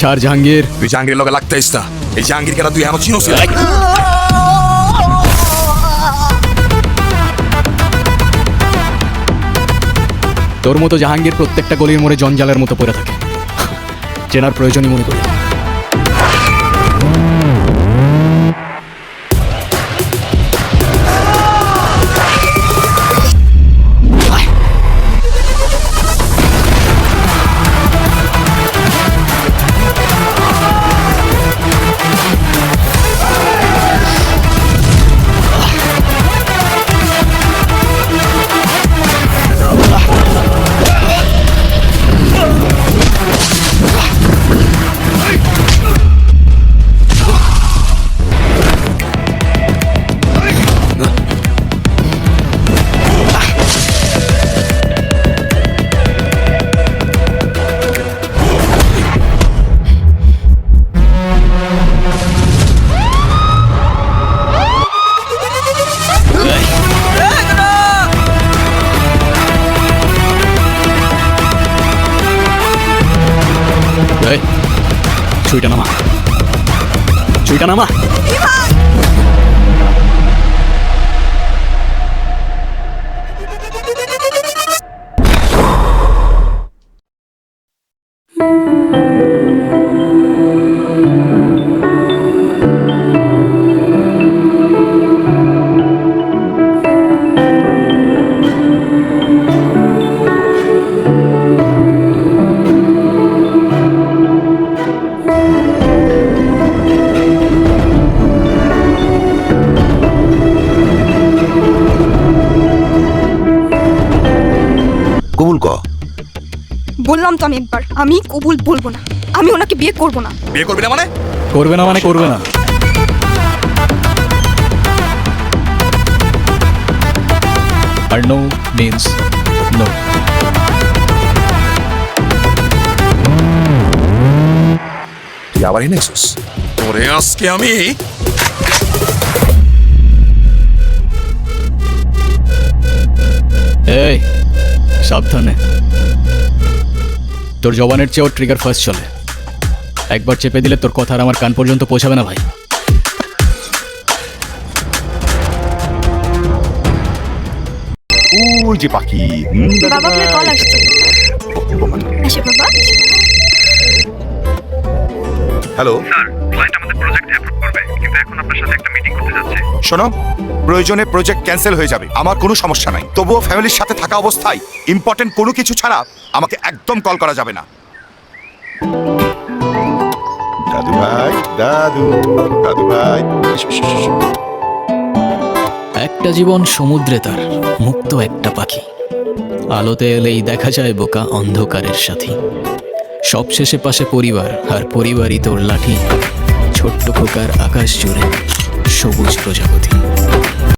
ছাড় জাহাঙ্গীর। তুই জাহাঙ্গীর লগে লাগতেইস না। এই জাহাঙ্গীর কেন তুই এমন চিনোস তোর মতো জাহাঙ্গীর প্রত্যেকটা গলির মোড়ে জঞ্জালের মতো পড়ে থাকে। চেনার প্রয়োজনই মনে করি। చూడనమ్మా చూడనమ్మా কবুল ক বললাম তো আমি একবার আমি কবুল বলব না আমি ওনাকে বিয়ে করব না। বিয়ে করবি না মানে? করবে না মানে করবে না। আর নো মিন্স নো তুই আবার এনেছিস? তোরে আজকে আমি এই সাবধানে তোর জবানের চেয়েও ট্রিগার ফার্স্ট চলে একবার চেপে দিলে তোর কথা আর আমার কান পর্যন্ত পৌঁছাবে না ভাই ওই যে পাখি বাবা আপনার কল আসছে আসে বাবা হ্যালো স্যার কিন্তু এখন আপনার সাথে একটা মিটিং করতে যাচ্ছে। শোনো প্রয়োজনে প্রজেক্ট ক্যান্সেল হয়ে যাবে। আমার কোনো সমস্যা নাই। তবুও ফ্যামিলির সাথে থাকা অবস্থায় ইম্পর্টেন্ট কোনো কিছু ছাড়া আমাকে একদম কল করা যাবে না। দাদু ভাই দাদু দাদু ভাই একটা জীবন সমুদ্রে তার মুক্ত একটা পাখি। আলোতে এলেই দেখা যায় বোকা অন্ধকারের সাথী। সবশেষে পাশে পরিবার আর পরিবারই তোর লাঠি। ছোট্ট খোকার আকাশ জুড়ে সবুজ প্রজাপতি।